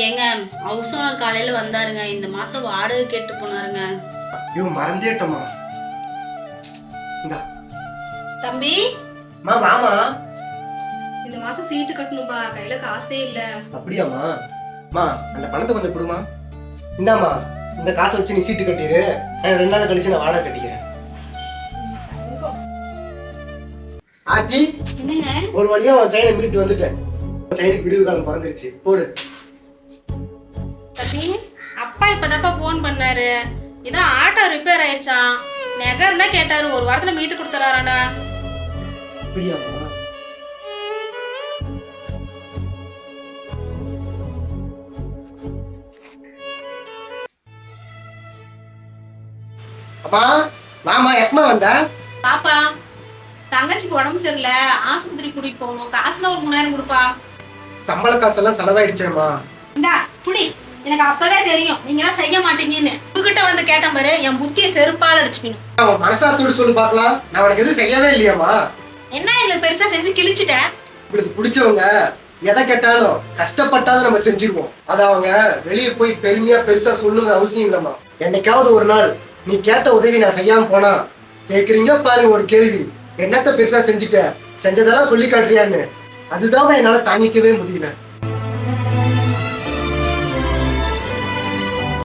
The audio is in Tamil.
ஏங்க ஹவுஸ் ஓனர் காலையில வந்தாருங்க. இந்த மாசம் வாடகை கேட்டு போனாருங்க. ஐயோ மறந்தேட்டம்மா. இந்தா. தம்பி? மா வாமா. இந்த மாசம் சீட்டு கட்டணும்பா. கையில காசே இல்ல. அப்படியாம்மா? மா அந்த பணத்தை கொஞ்சம் கொடுமா. இந்தாம்மா இந்த காசை வச்சு நீ சீட்டு கட்டிடு நான் ரெண்டு நாள் கழிச்சு நான் வாடகை கட்டிக்கிறேன். ஆத்தி என்னங்க? ஒரு வழியா உன் செயினை மீட்டு வந்துட்டேன். செயினுக்கு விடுவு காலம் பிறந்துருச்சு. போடு. அப்பா இப்பதாப்பா ஃபோன் பண்ணாரு. இதான் ஆட்டோ ரிப்பேர் ஆயிருச்சான் நெகர் தான் கேட்டாரு. ஒரு வாரத்துல மீட்டு கொடுத்துறாராடா அம்மா மாமா எப்பமா வந்த? பாப்பா தங்கச்சிக்கு உடம்பு சரியில்லை. ஆஸ்பத்திரி கூட்டிட்டு போகணும். காசுல ஒரு மூணாயிரம் கொடுப்பா. சம்பள காசெல்லாம் செலவாயிடுச்சேம்மா. இந்தா குடி. எனக்கு அப்பவே தெரியும். நீங்க எல்லாம் செய்ய மாட்டீங்கன்னு. உங்ககிட்ட வந்து கேட்டேன் பாரு என் புத்தியை செருப்பால் அடிச்சுக்கணும் அவன் மனசாத்தோடு சொல்லு பார்க்கலாம். நான் உனக்கு எதுவும் செய்யவே இல்லையாம்மா. என்ன எங்களுக்கு பெருசா செஞ்சு கிழிச்சிட்டேன் உங்களுக்கு பிடிச்சவங்க எதை கேட்டாலும் கஷ்டப்பட்டாலும் நம்ம செஞ்சிருவோம். அதை அவங்க வெளியே போய் பெருமையா பெருசா சொல்லணுங்கிற அவசியம் இல்லைம்மா. என்னைக்காவது ஒரு நாள் நீ கேட்ட உதவி நான் செய்யாம போனா கேக்குறீங்க பாருங்க ஒரு கேள்வி. என்னத்த பெருசா செஞ்சுட்ட? செஞ்சதெல்லாம் சொல்லி காட்டுறியான்னு. அதுதான் என்னால தாங்கிக்கவே முடியல.